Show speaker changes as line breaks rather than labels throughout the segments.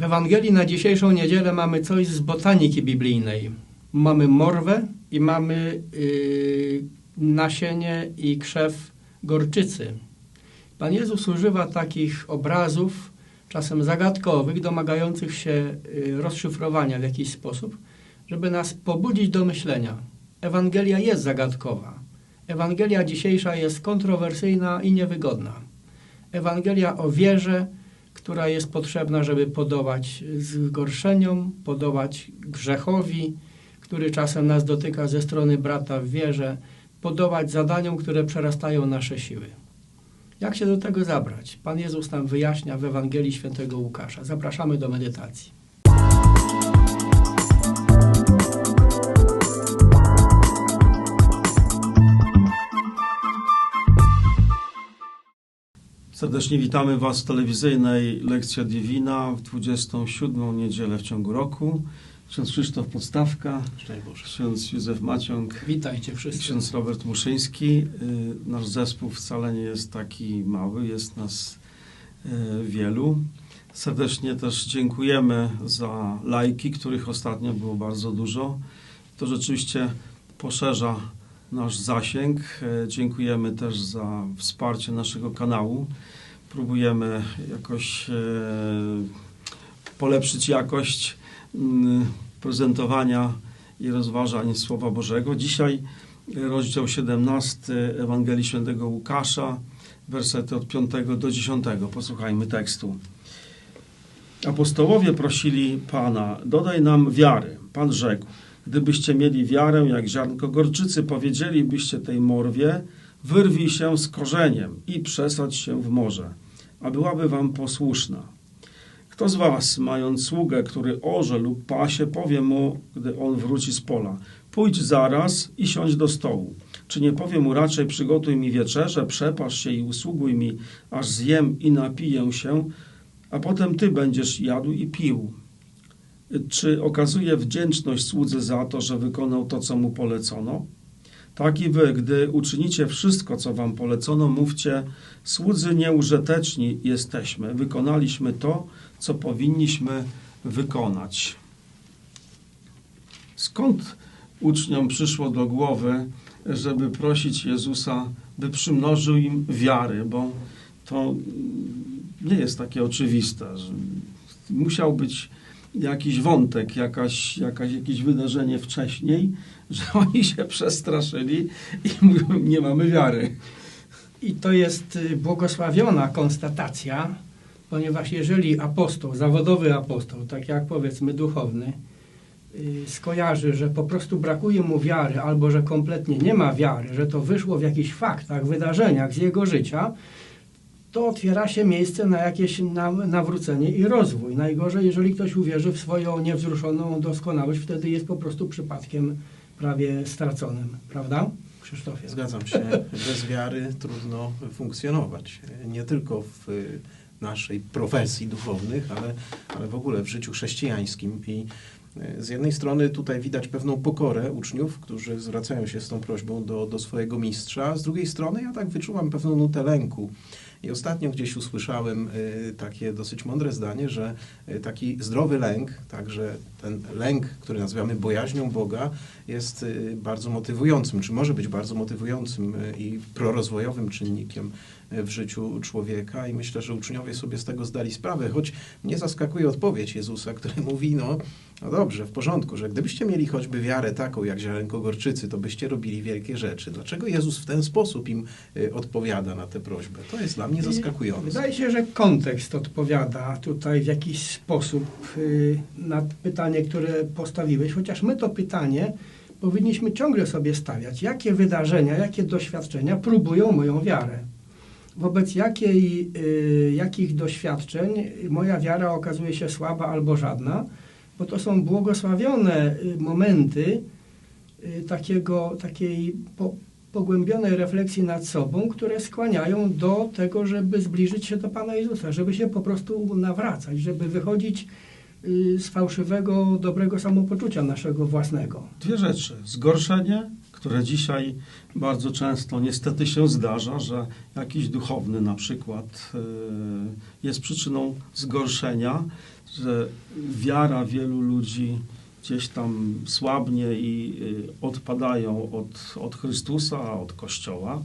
W Ewangelii na dzisiejszą niedzielę mamy coś z botaniki biblijnej. Mamy morwę i mamy yy, nasienie i krzew gorczycy. Pan Jezus używa takich obrazów, czasem zagadkowych, domagających się yy, rozszyfrowania w jakiś sposób, żeby nas pobudzić do myślenia. Ewangelia jest zagadkowa. Ewangelia dzisiejsza jest kontrowersyjna i niewygodna. Ewangelia o wierze, która jest potrzebna, żeby podołać zgorszeniom, podołać grzechowi, który czasem nas dotyka ze strony brata w wierze, podołać zadaniom, które przerastają nasze siły. Jak się do tego zabrać? Pan Jezus nam wyjaśnia w Ewangelii Świętego Łukasza. Zapraszamy do medytacji.
Serdecznie witamy Was w telewizyjnej Lekcja Divina w 27. niedzielę w ciągu roku. Ksiądz Krzysztof Podstawka, ksiądz Józef Maciąg,
Witajcie wszyscy.
ksiądz Robert Muszyński. Y, Nasz zespół wcale nie jest taki mały, jest nas y, wielu. Serdecznie też dziękujemy za lajki, których ostatnio było bardzo dużo. To rzeczywiście poszerza nasz zasięg. E, Dziękujemy też za wsparcie naszego kanału. Próbujemy jakoś e, polepszyć jakość mm, prezentowania i rozważań Słowa Bożego. Dzisiaj rozdział 17 Ewangelii Świętego Łukasza, wersety od 5 do 10. Posłuchajmy tekstu. Apostołowie prosili Pana, dodaj nam wiary. Pan rzekł, gdybyście mieli wiarę jak ziarnko gorczycy, powiedzielibyście tej morwie, wyrwij się z korzeniem i przesadź się w morze, a byłaby wam posłuszna. Kto z was, mając sługę, który orze lub pasie, powie mu, gdy on wróci z pola, pójdź zaraz i siądź do stołu. Czy nie powie mu raczej, przygotuj mi wieczerze, przepasz się i usługuj mi, aż zjem i napiję się, a potem ty będziesz jadł i pił. Czy okazuje wdzięczność słudze za to, że wykonał to, co mu polecono? Tak i wy, gdy uczynicie wszystko, co wam polecono, mówcie, słudzy nieużyteczni jesteśmy, wykonaliśmy to, co powinniśmy wykonać. Skąd uczniom przyszło do głowy, żeby prosić Jezusa, by przymnożył im wiary, bo to nie jest takie oczywiste. Musiał być jakiś wątek, jakaś, jakaś, jakieś wydarzenie wcześniej, że oni się przestraszyli i mówią, nie mamy wiary.
I to jest y, błogosławiona konstatacja, ponieważ jeżeli apostoł, zawodowy apostoł, tak jak powiedzmy duchowny, y, skojarzy, że po prostu brakuje mu wiary, albo że kompletnie nie ma wiary, że to wyszło w jakichś faktach, wydarzeniach z jego życia, to otwiera się miejsce na jakieś naw- nawrócenie i rozwój. Najgorzej, jeżeli ktoś uwierzy w swoją niewzruszoną doskonałość, wtedy jest po prostu przypadkiem prawie straconym. Prawda? Krzysztofie.
Zgadzam się. Bez wiary trudno funkcjonować. Nie tylko w naszej profesji duchownych, ale, ale w ogóle w życiu chrześcijańskim. I z jednej strony tutaj widać pewną pokorę uczniów, którzy zwracają się z tą prośbą do, do swojego mistrza, z drugiej strony ja tak wyczułam pewną nutę lęku. I ostatnio gdzieś usłyszałem y, takie dosyć mądre zdanie, że y, taki zdrowy lęk, także ten lęk, który nazywamy bojaźnią Boga, jest y, bardzo motywującym, czy może być bardzo motywującym i prorozwojowym czynnikiem w życiu człowieka. I myślę, że uczniowie sobie z tego zdali sprawę, choć mnie zaskakuje odpowiedź Jezusa, który mówi, no, no dobrze, w porządku, że gdybyście mieli choćby wiarę taką jak ziarenko gorczycy, to byście robili wielkie rzeczy. Dlaczego Jezus w ten sposób im y, odpowiada na tę prośbę? To jest dla mnie zaskakujące.
Wydaje się, że kontekst odpowiada tutaj w jakiś sposób y, na pytanie, które postawiłeś, chociaż my to pytanie powinniśmy ciągle sobie stawiać. Jakie wydarzenia, jakie doświadczenia próbują moją wiarę? Wobec jakiej, y, jakich doświadczeń moja wiara okazuje się słaba albo żadna? Bo to są błogosławione y, momenty y, takiego, takiej po, pogłębionej refleksji nad sobą, które skłaniają do tego, żeby zbliżyć się do Pana Jezusa, żeby się po prostu nawracać, żeby wychodzić y, z fałszywego, dobrego samopoczucia naszego własnego.
Dwie rzeczy. Zgorszenie, które dzisiaj bardzo często niestety się zdarza, że jakiś duchowny na przykład jest przyczyną zgorszenia. Że wiara wielu ludzi gdzieś tam słabnie i y, odpadają od, od Chrystusa, od Kościoła.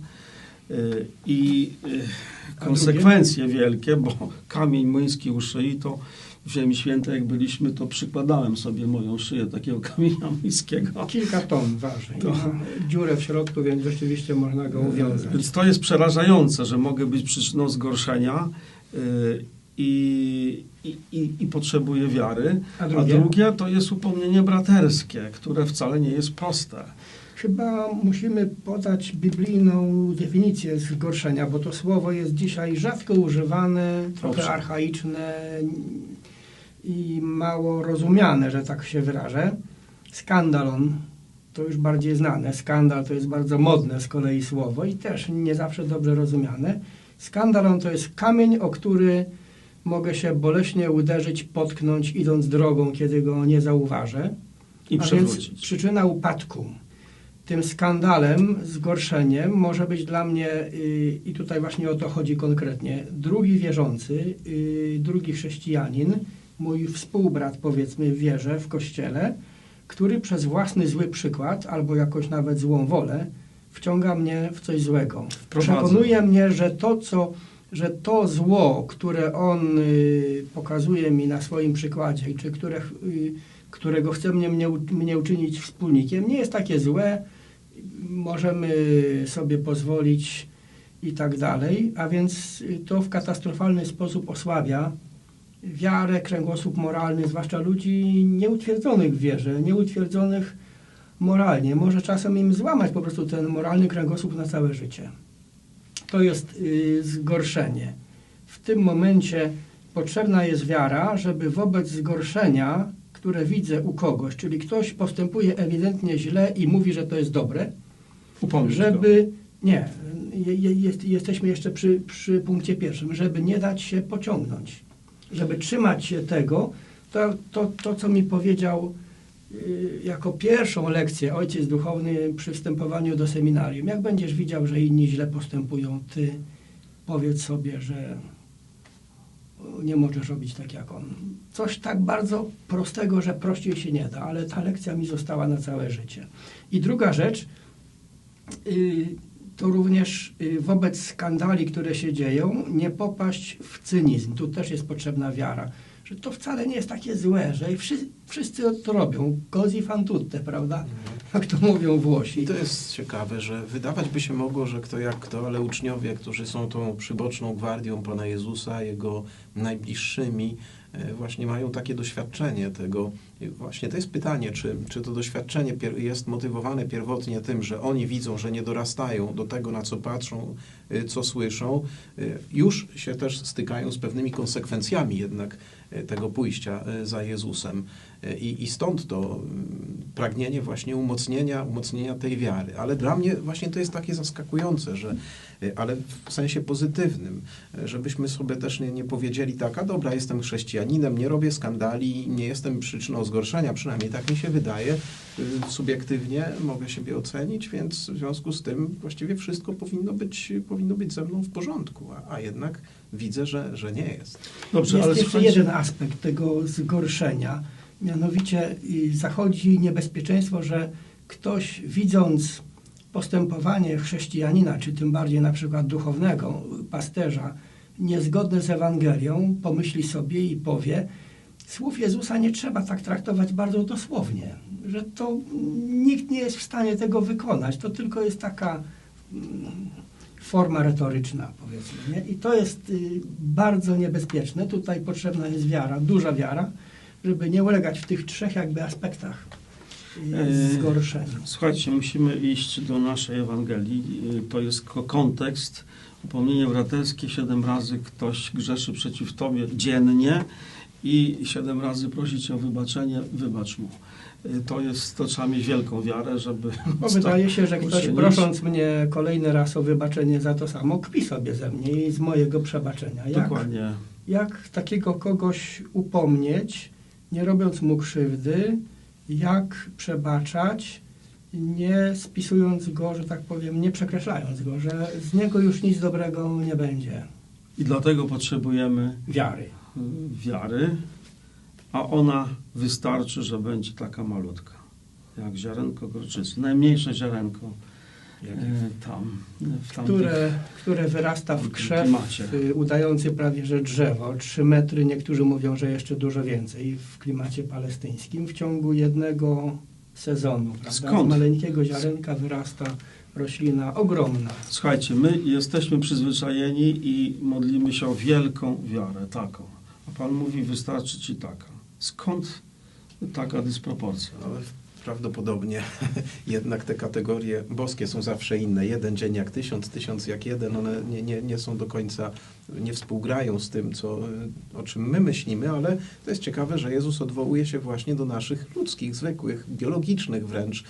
Y, I y, konsekwencje wielkie, bo kamień młyński u szyi to w Ziemi Świętej, jak byliśmy, to przykładałem sobie moją szyję takiego kamienia młyńskiego.
Kilka ton waży.
To-
ma dziurę w środku, więc rzeczywiście można go uwiązać.
Więc to jest przerażające, że mogę być przyczyną zgorszenia i, i, i, potrzebuję wiary.
A
A
drugie?
drugie to jest upomnienie braterskie, które wcale nie jest proste.
Chyba musimy podać biblijną definicję zgorszenia, bo to słowo jest dzisiaj rzadko używane, trochę
Owszem.
archaiczne i mało rozumiane, że tak się wyrażę. Skandalon to już bardziej znane. Skandal to jest bardzo modne z kolei słowo i też nie zawsze dobrze rozumiane. Skandalon to jest kamień, o który mogę się boleśnie uderzyć, potknąć, idąc drogą, kiedy go nie zauważę.
I
A więc przyczyna upadku. Tym skandalem, zgorszeniem może być dla mnie, y, i tutaj właśnie o to chodzi konkretnie, drugi wierzący, y, drugi chrześcijanin, mój współbrat powiedzmy w wierze, w kościele, który przez własny zły przykład, albo jakoś nawet złą wolę, wciąga mnie w coś złego. Przekonuje mnie, że to, co, że to zło, które on y, pokazuje mi na swoim przykładzie, czy które, y, którego chce mnie, mnie, uczynić wspólnikiem, nie jest takie złe, możemy sobie pozwolić i tak dalej, a więc y, to w katastrofalny sposób osłabia wiarę, kręgosłup moralny, zwłaszcza ludzi nieutwierdzonych w wierze, nieutwierdzonych moralnie. Może czasem im złamać po prostu ten moralny kręgosłup na całe życie. To jest y, zgorszenie. W tym momencie potrzebna jest wiara, żeby wobec zgorszenia, które widzę u kogoś, czyli ktoś postępuje ewidentnie źle i mówi, że to jest dobre,
Upomnieć
żeby nie, je, je, jest, jesteśmy jeszcze przy, przy punkcie pierwszym, żeby nie dać się pociągnąć, żeby trzymać się tego, to, to, to co mi powiedział jako pierwszą lekcję ojciec duchowny przy wstępowaniu do seminarium. Jak będziesz widział, że inni źle postępują, ty powiedz sobie, że nie możesz robić tak jak on. Coś tak bardzo prostego, że prościej się nie da, ale ta lekcja mi została na całe życie. I druga rzecz, y, to również y, wobec skandali, które się dzieją, nie popaść w cynizm. Tu też jest potrzebna wiara, że to wcale nie jest takie złe, że wszyscy, wszyscy to robią. Cosi fan tutte, prawda? Jak to mówią Włosi.
I to jest ciekawe, że wydawać by się mogło, że kto jak kto, ale uczniowie, którzy są tą przyboczną gwardią Pana Jezusa, Jego najbliższymi, e, właśnie mają takie doświadczenie tego. I właśnie to jest pytanie, czy, czy to doświadczenie jest motywowane pierwotnie tym, że oni widzą, że nie dorastają do tego, na co patrzą, e, co słyszą, e, już się też stykają z pewnymi konsekwencjami jednak tego pójścia e, za Jezusem. I, I stąd to mm, pragnienie właśnie umocnienia, umocnienia tej wiary. Ale dla mnie właśnie to jest takie zaskakujące, że, e, ale w sensie pozytywnym, żebyśmy sobie też nie, nie powiedzieli tak, a dobra, jestem chrześcijaninem, nie robię skandali, nie jestem przyczyną zgorszenia, przynajmniej tak mi się wydaje. Y, Subiektywnie mogę siebie ocenić, więc w związku z tym właściwie wszystko powinno być, powinno być ze mną w porządku, a, a jednak widzę, że, że nie jest.
Dobrze,
jest
ale
jeszcze jeden aspekt tego zgorszenia. Mianowicie zachodzi niebezpieczeństwo, że ktoś widząc postępowanie chrześcijanina, czy tym bardziej na przykład duchownego, pasterza, niezgodne z Ewangelią, pomyśli sobie i powie, słów Jezusa nie trzeba tak traktować bardzo dosłownie, że to nikt nie jest w stanie tego wykonać, to tylko jest taka mm, forma retoryczna, powiedzmy. Nie? I to jest y, bardzo niebezpieczne. Tutaj potrzebna jest wiara, duża wiara, żeby nie ulegać w tych trzech jakby aspektach y,
Eee,
zgorszenia.
Słuchajcie, musimy iść do naszej Ewangelii. Y, To jest ko- kontekst. Upomnienie braterskie. Siedem razy ktoś grzeszy przeciw Tobie dziennie i siedem razy prosi Cię o wybaczenie. Wybacz mu. Y, To jest, to trzeba mieć wielką wiarę, żeby...
Bo wydaje się, że ktoś
uczynić.
prosząc mnie kolejny raz o wybaczenie za to samo, kpi sobie ze mnie i z mojego przebaczenia. Jak,
Dokładnie.
jak takiego kogoś upomnieć, nie robiąc mu krzywdy, jak przebaczać, nie spisując go, że tak powiem, nie przekreślając go, że z niego już nic dobrego nie będzie.
I dlatego potrzebujemy
Wiary.
wiary, a ona wystarczy, że będzie taka malutka, jak ziarenko gorczycy. Najmniejsze ziarenko tam, w tamtych
które, które wyrasta w krzew y, udający prawie że drzewo, 3 metry, niektórzy mówią, że jeszcze dużo więcej w klimacie palestyńskim w ciągu jednego sezonu. Prawda?
Skąd?
Z maleńkiego ziarenka wyrasta roślina ogromna.
Słuchajcie, my jesteśmy przyzwyczajeni i modlimy się o wielką wiarę, taką. A Pan mówi, wystarczy Ci taka. Skąd taka dysproporcja?
Prawdopodobnie jednak te kategorie boskie są zawsze inne. Jeden dzień jak tysiąc, tysiąc jak jeden, one nie, nie, nie są do końca, nie współgrają z tym, co, o czym my myślimy, ale to jest ciekawe, że Jezus odwołuje się właśnie do naszych ludzkich, zwykłych, biologicznych wręcz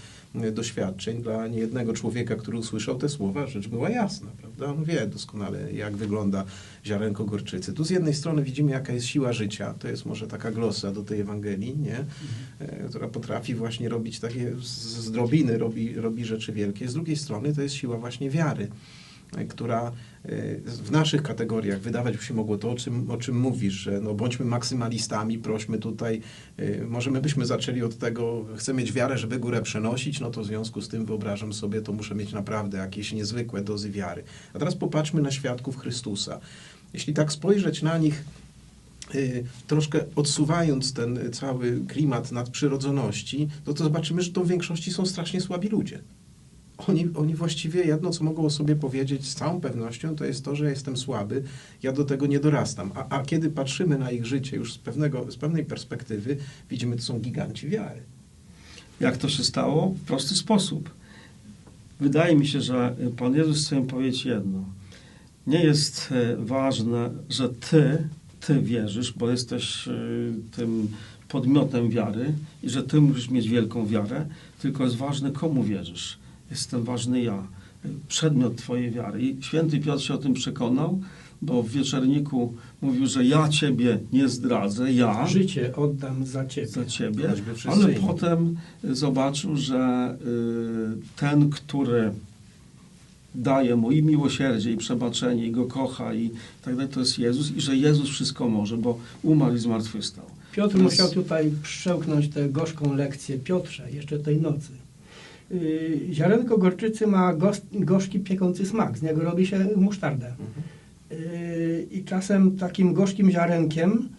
doświadczeń. Dla niejednego człowieka, który usłyszał te słowa, rzecz była jasna, prawda? On wie doskonale, jak wygląda ziarenko gorczycy. Tu z jednej strony widzimy, jaka jest siła życia. To jest może taka glosa do tej Ewangelii, nie? E, która potrafi właśnie robić takie z drobiny, robi, robi rzeczy wielkie. Z drugiej strony to jest siła właśnie wiary, która e, w naszych kategoriach wydawać by się mogło to, o czym, o czym mówisz, że no bądźmy maksymalistami, prośmy tutaj, e, może my byśmy zaczęli od tego, chcę mieć wiarę, żeby górę przenosić, no to w związku z tym wyobrażam sobie, to muszę mieć naprawdę jakieś niezwykłe dozy wiary. A teraz popatrzmy na świadków Chrystusa. Jeśli tak spojrzeć na nich troszkę odsuwając ten cały klimat nadprzyrodzoności, no to zobaczymy, że to w większości są strasznie słabi ludzie. Oni, oni właściwie jedno, co mogą o sobie powiedzieć z całą pewnością, to jest to, że jestem słaby, ja do tego nie dorastam. A, a kiedy patrzymy na ich życie już z, pewnego, z pewnej perspektywy, widzimy, to są giganci wiary.
Jak to się stało? W prosty sposób. Wydaje mi się, że Pan Jezus chce im powiedzieć jedno. Nie jest e, ważne, że Ty, Ty wierzysz, bo jesteś e, tym podmiotem wiary i że Ty musisz mieć wielką wiarę, tylko jest ważne, komu wierzysz. Jestem ważny ja, przedmiot Twojej wiary. I święty Piotr się o tym przekonał, bo w wieczorniku mówił, że ja Ciebie nie zdradzę, ja
Życie oddam za ciebie.
za ciebie, ale potem zobaczył, że y, ten, który daje mu i miłosierdzie, i przebaczenie, i go kocha, i tak dalej, to jest Jezus, i że Jezus wszystko może, bo umarł i zmartwychwstał.
Piotr musiał tutaj przełknąć tę gorzką lekcję Piotrze, jeszcze tej nocy. Yy, Ziarenko gorczycy ma gorzki, piekący smak. Z niego robi się musztardę. Yy, I czasem takim gorzkim ziarenkiem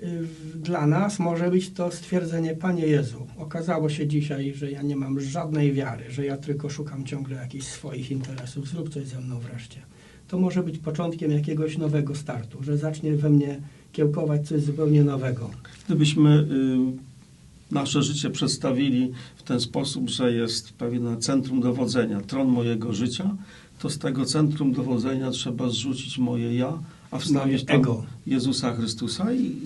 w- dla nas może być to stwierdzenie, Panie Jezu, okazało się dzisiaj, że ja nie mam żadnej wiary, że ja tylko szukam ciągle jakichś swoich interesów, zrób coś ze mną wreszcie. To może być początkiem jakiegoś nowego startu, że zacznie we mnie kiełkować coś zupełnie nowego.
Gdybyśmy y, nasze życie przedstawili w ten sposób, że jest pewne centrum dowodzenia, tron mojego życia, to z tego centrum dowodzenia trzeba zrzucić moje ja, a wstawić tam
ego.
Jezusa Chrystusa i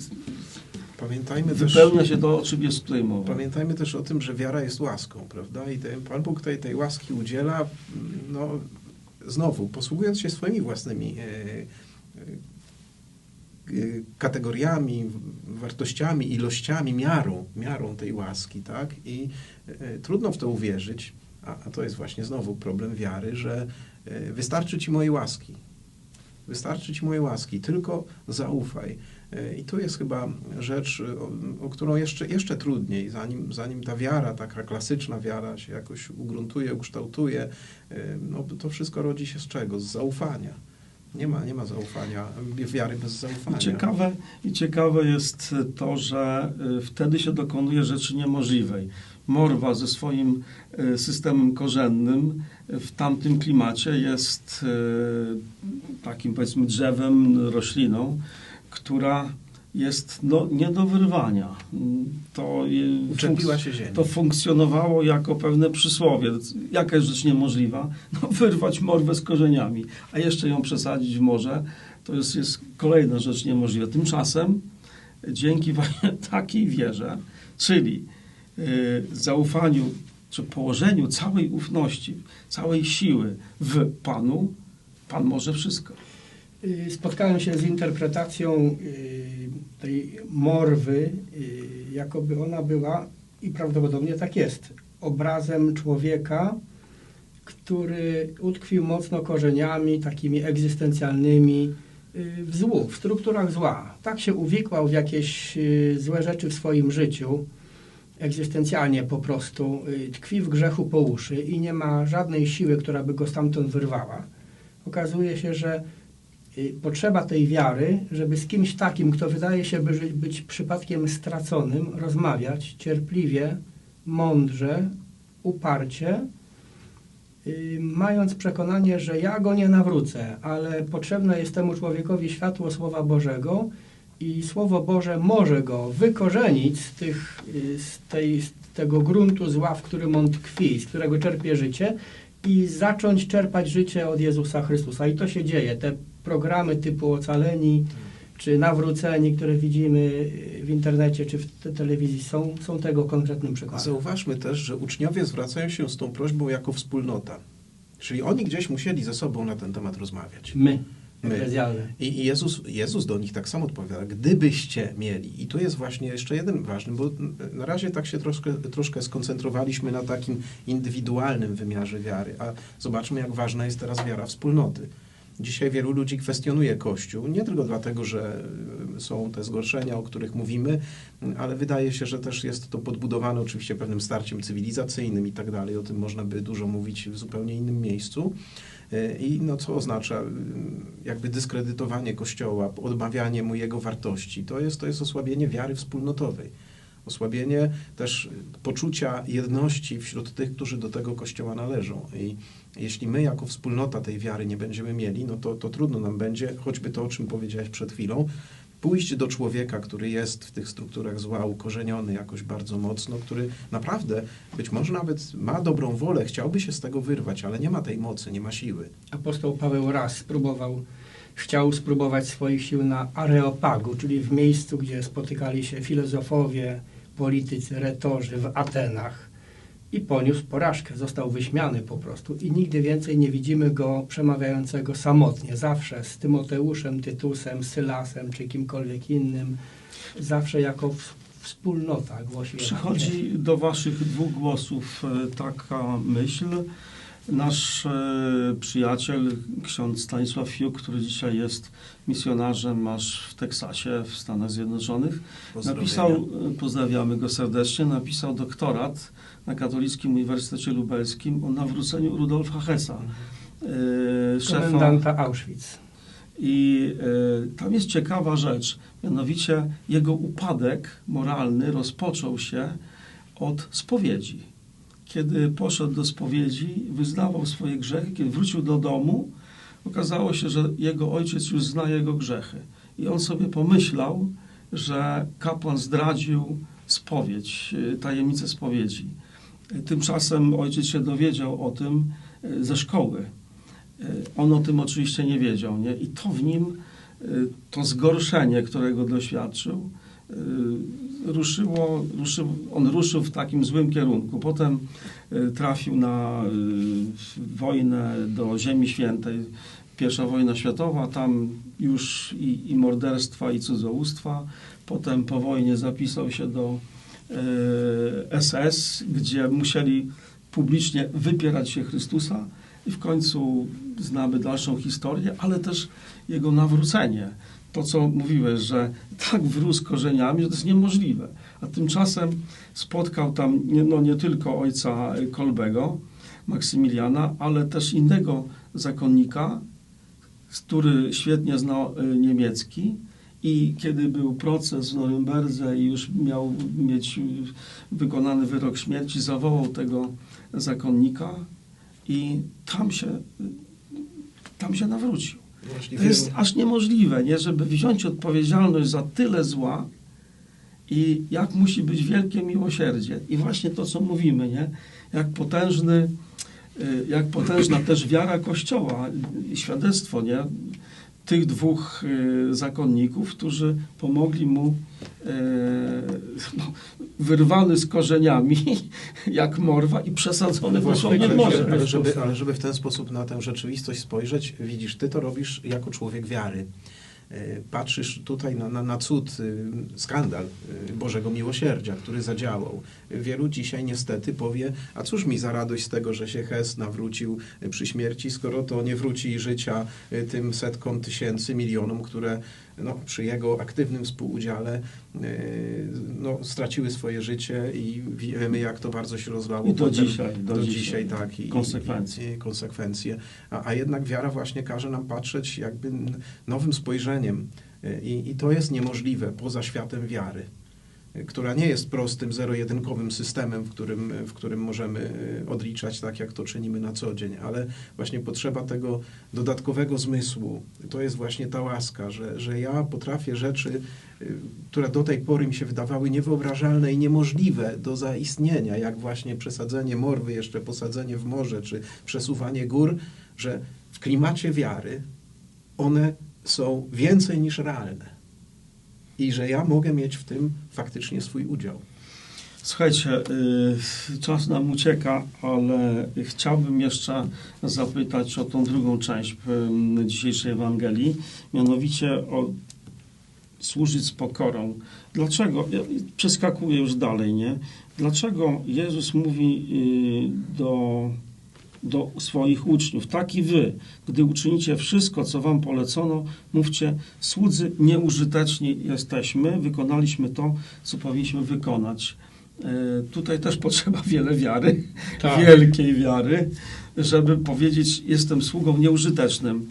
Pamiętajmy też...
wypełnia się to, o czym jest tutaj mowa.
Pamiętajmy też o tym, że wiara jest łaską, prawda? I ten, Pan Bóg tej, tej łaski udziela, no, znowu, posługując się swoimi własnymi e, e, kategoriami, w- wartościami, ilościami, miarą, miarą tej łaski, tak? I e, trudno w to uwierzyć, a, to jest właśnie znowu problem wiary, że e, wystarczy Ci mojej łaski. Wystarczy Ci mojej łaski, tylko zaufaj. I tu jest chyba rzecz, o, o którą jeszcze, jeszcze trudniej, zanim, zanim ta wiara, taka klasyczna wiara się jakoś ugruntuje, ukształtuje, no to wszystko rodzi się z czego? Z zaufania. Nie ma, nie ma zaufania, wiary bez
I
zaufania.
ciekawe, I ciekawe jest to, że y, wtedy się dokonuje rzeczy niemożliwej. Morwa ze swoim y, systemem korzennym w tamtym klimacie jest y, takim powiedzmy drzewem, rośliną, która jest no, nie do wyrwania. To,
Uczepiła się ziemi.
to funkcjonowało jako pewne przysłowie. Jaka jest rzecz niemożliwa? No, wyrwać morwę z korzeniami, a jeszcze ją przesadzić w morze, to jest, jest kolejna rzecz niemożliwa. Tymczasem dzięki takiej wierze, czyli y, zaufaniu czy położeniu całej ufności, całej siły w Panu, Pan może wszystko.
Y, Spotkałem się z interpretacją y, tej morwy, y, jakoby ona była, i prawdopodobnie tak jest, obrazem człowieka, który utkwił mocno korzeniami takimi egzystencjalnymi w złu, w strukturach zła. Tak się uwikłał w jakieś złe rzeczy w swoim życiu, egzystencjalnie po prostu, tkwi w grzechu po uszy i nie ma żadnej siły, która by go stamtąd wyrwała. Okazuje się, że potrzeba tej wiary, żeby z kimś takim, kto wydaje się by, być przypadkiem straconym, rozmawiać cierpliwie, mądrze, uparcie, y, mając przekonanie, że ja go nie nawrócę, ale potrzebne jest temu człowiekowi światło Słowa Bożego i Słowo Boże może go wykorzenić z, tych, y, z, tej, z tego gruntu zła, w którym on tkwi, z którego czerpie życie i zacząć czerpać życie od Jezusa Chrystusa. I to się dzieje. Te programy typu Ocaleni czy Nawróceni, które widzimy w internecie czy w te telewizji są, są tego konkretnym przykładem.
Zauważmy też, że uczniowie zwracają się z tą prośbą jako wspólnota. Czyli oni gdzieś musieli ze sobą na ten temat rozmawiać.
My,
My. i Jezus, Jezus do nich tak samo odpowiada, gdybyście mieli. I tu jest właśnie jeszcze jeden ważny, bo na razie tak się troszkę, troszkę skoncentrowaliśmy na takim indywidualnym wymiarze wiary, a zobaczmy, jak ważna jest teraz wiara wspólnoty. Dzisiaj wielu ludzi kwestionuje Kościół, nie tylko dlatego, że y, są te zgorszenia, o których mówimy, ale wydaje się, że też jest to podbudowane oczywiście pewnym starciem cywilizacyjnym i tak dalej. O tym można by dużo mówić w zupełnie innym miejscu. Y, I no, co oznacza y, jakby dyskredytowanie Kościoła, odmawianie mu jego wartości. To jest, to jest osłabienie wiary wspólnotowej. Osłabienie też poczucia jedności wśród tych, którzy do tego Kościoła należą. I jeśli my jako wspólnota tej wiary nie będziemy mieli, no to, to trudno nam będzie, choćby to, o czym powiedziałeś przed chwilą, pójść do człowieka, który jest w tych strukturach zła ukorzeniony jakoś bardzo mocno, który naprawdę być może nawet ma dobrą wolę, chciałby się z tego wyrwać, ale nie ma tej mocy, nie ma siły.
Apostoł Paweł raz spróbował, chciał spróbować swoich sił na Areopagu, czyli w miejscu, gdzie spotykali się filozofowie, politycy, retorzy w Atenach i poniósł porażkę. Został wyśmiany po prostu i nigdy więcej nie widzimy go przemawiającego samotnie. Zawsze z Tymoteuszem, Tytusem, Sylasem czy kimkolwiek innym, zawsze jako wspólnota głosi
Przychodzi do Waszych dwóch głosów e, taka myśl. Nasz e, przyjaciel, ksiądz Stanisław Fiuk, który dzisiaj jest misjonarzem aż w Teksasie, w Stanach Zjednoczonych, napisał, e, pozdrawiamy go serdecznie, napisał doktorat na Katolickim Uniwersytecie Lubelskim o nawróceniu Rudolfa Hessa, e, szefa
komendanta Auschwitz.
i y, tam jest ciekawa rzecz, mianowicie jego upadek moralny rozpoczął się od spowiedzi. Kiedy poszedł do spowiedzi, wyznawał swoje grzechy, kiedy wrócił do domu, okazało się, że jego ojciec już zna jego grzechy. I on sobie pomyślał, że kapłan zdradził spowiedź, y, tajemnicę spowiedzi. Tymczasem ojciec się dowiedział o tym y, ze szkoły. Y, On o tym oczywiście nie wiedział, nie? I to w nim, to zgorszenie, którego doświadczył, ruszyło, ruszył, on ruszył w takim złym kierunku. Potem y, trafił na y, wojnę do Ziemi Świętej, pierwsza wojna światowa, tam już i, i morderstwa, i cudzołóstwa. Potem po wojnie zapisał się do y, SS, gdzie musieli publicznie wypierać się Chrystusa i w końcu znamy dalszą historię, ale też jego nawrócenie. To, co mówiłeś, że tak wrósł korzeniami, że to jest niemożliwe. A tymczasem spotkał tam no, nie tylko ojca Kolbego, Maksymiliana, ale też innego zakonnika, który świetnie znał y, niemiecki. I kiedy był proces w Norymberdze i już miał mieć wykonany wyrok śmierci, zawołał tego zakonnika i tam się, tam się nawrócił. To jest aż niemożliwe, nie? żeby wziąć odpowiedzialność za tyle zła i jak musi być wielkie miłosierdzie. I właśnie to, co mówimy, nie? jak potężny, y, jak potężna też wiara Kościoła świadectwo nie? Tych dwóch y, zakonników, którzy pomogli mu y, no, wyrwany z korzeniami, jak morwa i przesadzony w
ale,
morze.
ale, żeby, ale żeby w ten sposób na tę rzeczywistość spojrzeć, widzisz, ty to robisz jako człowiek wiary. E, Patrzysz tutaj na, na, na cud, y, skandal y, Bożego Miłosierdzia, który zadziałał. Wielu dzisiaj niestety powie, a cóż mi za radość z tego, że się Hes nawrócił y, przy śmierci, skoro to nie wróci życia tym setkom tysięcy, milionom, które no, przy jego aktywnym współudziale y, no, straciły swoje życie i wiemy, jak to bardzo się rozlało.
I do
potem-
dzisiaj, do
do
dzisiaj.
dzisiaj, tak. I,
Konsekwencje.
I, i konsekwencje. A, a jednak wiara właśnie każe nam patrzeć jakby nowym spojrzeniem. Y, I, I to jest niemożliwe poza światem wiary, która nie jest prostym, zero-jedynkowym systemem, w którym, w którym możemy y, odliczać tak, jak to czynimy na co dzień, ale właśnie potrzeba tego dodatkowego zmysłu. To jest właśnie ta łaska, że, że ja potrafię rzeczy, y, które do tej pory mi się wydawały niewyobrażalne i niemożliwe do zaistnienia, jak właśnie przesadzenie morwy, jeszcze posadzenie w morze, czy przesuwanie gór, że w klimacie wiary one są więcej niż realne. I że ja mogę mieć w tym faktycznie swój udział.
Słuchajcie, y, czas nam ucieka, ale chciałbym jeszcze zapytać o tą drugą część y, dzisiejszej Ewangelii, mianowicie o służyć z pokorą. Dlaczego? Ja przeskakuję już dalej, nie? Dlaczego Jezus mówi y, do, do swoich uczniów, tak i wy, gdy uczynicie wszystko, co wam polecono, mówcie, słudzy nieużyteczni jesteśmy, wykonaliśmy to, co powinniśmy wykonać. E, Tutaj też potrzeba wiele wiary,
Tak.
wielkiej wiary, żeby powiedzieć, jestem sługą nieużytecznym.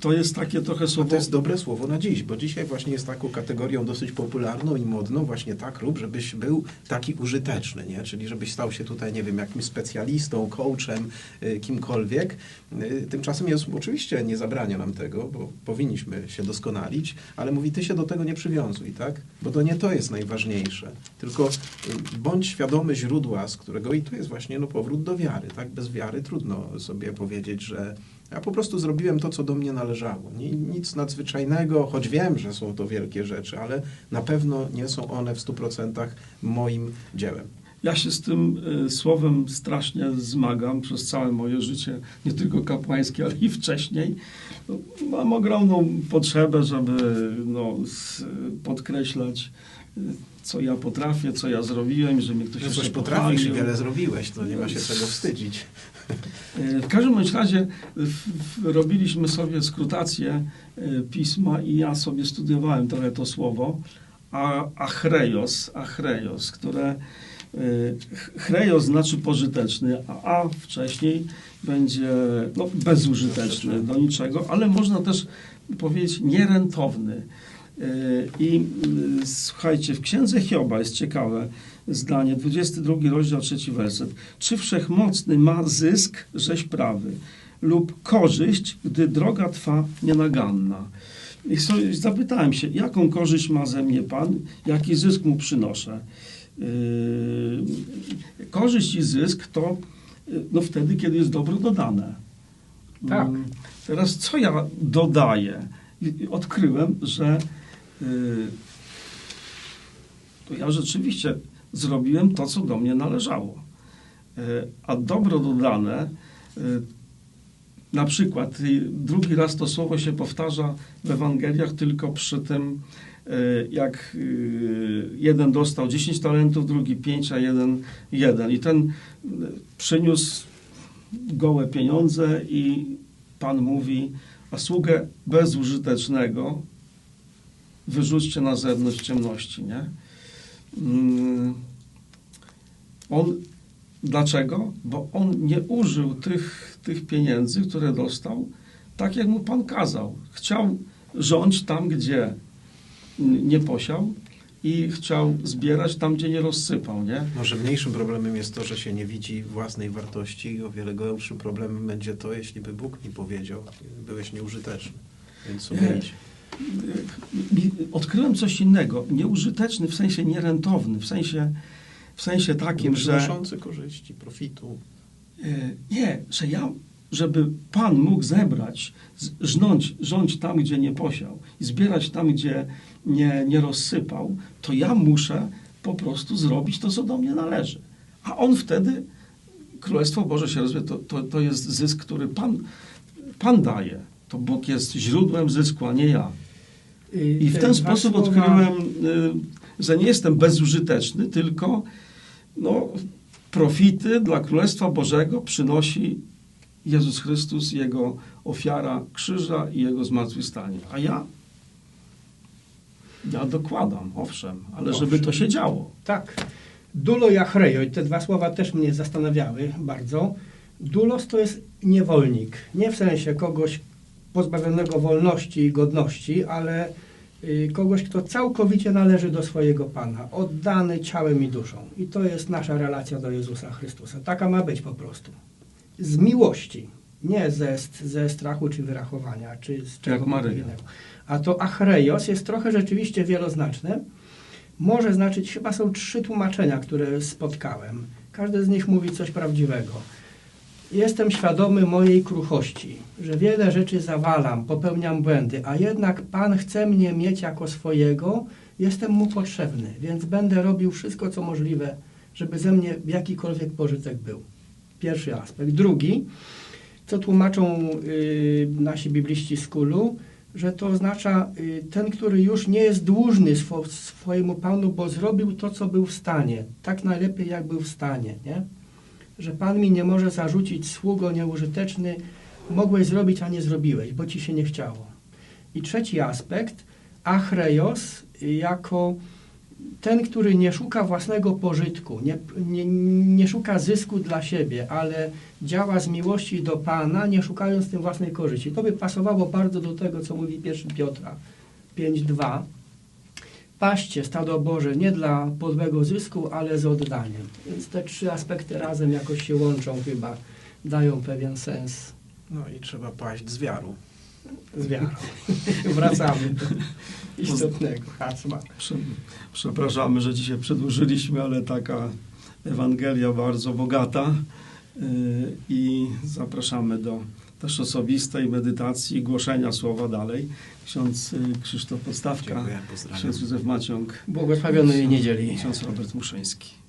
To jest takie trochę
A
słowo.
to jest dobre słowo na dziś, bo dzisiaj właśnie jest taką kategorią dosyć popularną i modną, właśnie tak rób, żebyś był taki użyteczny, nie? Czyli żebyś stał się tutaj, nie wiem, jakimś specjalistą, coachem, y, kimkolwiek. Y, Tymczasem jest, oczywiście nie zabrania nam tego, bo powinniśmy się doskonalić, ale mówi, ty się do tego nie przywiązuj, tak? Bo to nie to jest najważniejsze, tylko y, bądź świadomy źródła, z którego, i tu jest właśnie no, powrót do wiary, tak? Bez wiary trudno sobie powiedzieć, że ja po prostu zrobiłem to, co do mnie należało. Ni- Nic nadzwyczajnego, choć wiem, że są to wielkie rzeczy, ale na pewno nie są one w 100% moim dziełem.
Ja się z tym y, słowem strasznie zmagam przez całe moje życie, nie tylko kapłańskie, ale i wcześniej. No, Mam ogromną potrzebę, żeby no, podkreślać, co ja potrafię, co ja zrobiłem, że mnie ktoś jeszcze
coś potrafisz i wiele zrobiłeś, to nie ma się czego wstydzić.
E, W każdym bądź razie w, robiliśmy sobie skrutację e, pisma i ja sobie studiowałem trochę to słowo, a achreios, achreios, które e, ch- chreios znaczy pożyteczny, a a wcześniej będzie no, bezużyteczny do niczego, ale można też powiedzieć nierentowny. I y, słuchajcie, w księdze Hioba jest ciekawe zdanie, 22 rozdział, 3 werset. Czy wszechmocny ma zysk, żeś prawy, lub korzyść, gdy droga twa nienaganna? I sobie zapytałem się, jaką korzyść ma ze mnie Pan, jaki zysk mu przynoszę? Yy, korzyść i zysk to yy, no wtedy, kiedy jest dobro dodane.
Tak.
Mm, Teraz co ja dodaję? Odkryłem, że to ja rzeczywiście zrobiłem to, co do mnie należało. Yy, A dobro dodane, yy, na przykład y, drugi raz to słowo się powtarza w Ewangeliach tylko przy tym, jak jeden dostał 10 talentów, drugi 5, a jeden jeden. I ten przyniósł gołe pieniądze i Pan mówi, a sługę bezużytecznego wyrzućcie na zewnątrz ciemności, nie? Mm, On, dlaczego? Bo on nie użył tych, tych pieniędzy, które dostał, tak jak mu Pan kazał. Chciał rządź tam, gdzie nie posiał i chciał zbierać tam, gdzie nie rozsypał, nie?
Może mniejszym problemem jest to, że się nie widzi własnej wartości i o wiele gorszym problemem będzie to, jeśli by Bóg mi powiedział, byłeś nieużyteczny, więc.
Mi- Odkryłem coś innego. Nieużyteczny w sensie nierentowny, w sensie, w sensie takim, że
Przynoszący korzyści, profitu.
e, nie, że ja, żeby Pan mógł zebrać, żnąć, rządź tam, gdzie nie posiał i zbierać tam, gdzie nie, nie rozsypał, to ja muszę po prostu zrobić to, co do mnie należy. A On wtedy, Królestwo Boże się rozwija, to, to, to jest zysk, który Pan, Pan daje. To Bóg jest źródłem zysku, a nie ja.
Y,
I w
te
ten sposób
słowa-
odkryłem, y, że nie jestem bezużyteczny, tylko no, profity dla Królestwa Bożego przynosi Jezus Chrystus, Jego ofiara krzyża i Jego zmartwychwstanie. A ja? Ja dokładam, owszem, ale żeby to się działo.
Tak. Dulo i achrejo, i te dwa słowa też mnie zastanawiały bardzo. Dulos to jest niewolnik. Nie w sensie kogoś pozbawionego wolności i godności, ale y, kogoś, kto całkowicie należy do swojego Pana, oddany ciałem i duszą. I to jest nasza relacja do Jezusa Chrystusa. Taka ma być po prostu. Z miłości, nie ze, ze strachu czy wyrachowania, czy z czegoś
Maryja.
innego. A to achreios jest trochę rzeczywiście wieloznaczne. Może znaczyć, chyba są trzy tłumaczenia, które spotkałem. Każde z nich mówi coś prawdziwego. Jestem świadomy mojej kruchości, że wiele rzeczy zawalam, popełniam błędy, a jednak Pan chce mnie mieć jako swojego, jestem Mu potrzebny, więc będę robił wszystko, co możliwe, żeby ze mnie jakikolwiek pożytek był. Pierwszy aspekt. Drugi, co tłumaczą y, nasi bibliści z Kulu, że to oznacza y, ten, który już nie jest dłużny swo, swojemu Panu, bo zrobił to, co był w stanie. Tak najlepiej, jak był w stanie, nie? Że Pan mi nie może zarzucić sługo nieużyteczny, mogłeś zrobić, a nie zrobiłeś, bo ci się nie chciało. I trzeci aspekt, achreios, y, jako ten, który nie szuka własnego pożytku, nie, nie, nie szuka zysku dla siebie, ale działa z miłości do Pana, nie szukając tym własnej korzyści. To by pasowało bardzo do tego, co mówi 1 Piotra 5.2. Paście stado Boże nie dla podłego zysku, ale z oddaniem. Więc te trzy aspekty razem jakoś się łączą chyba, dają pewien sens
No i trzeba paść z wiarą.
z wiarą. Wracamy do istotnego hasła.
Prze- Przepraszamy, że dzisiaj przedłużyliśmy, ale taka Ewangelia bardzo bogata yy, i zapraszamy do też osobistej medytacji i głoszenia słowa dalej. Ksiądz y, Krzysztof Podstawka,
Dziękuję,
ksiądz Józef Maciąg,
Błogosławionej niedzieli.
ksiądz Robert Muszyński.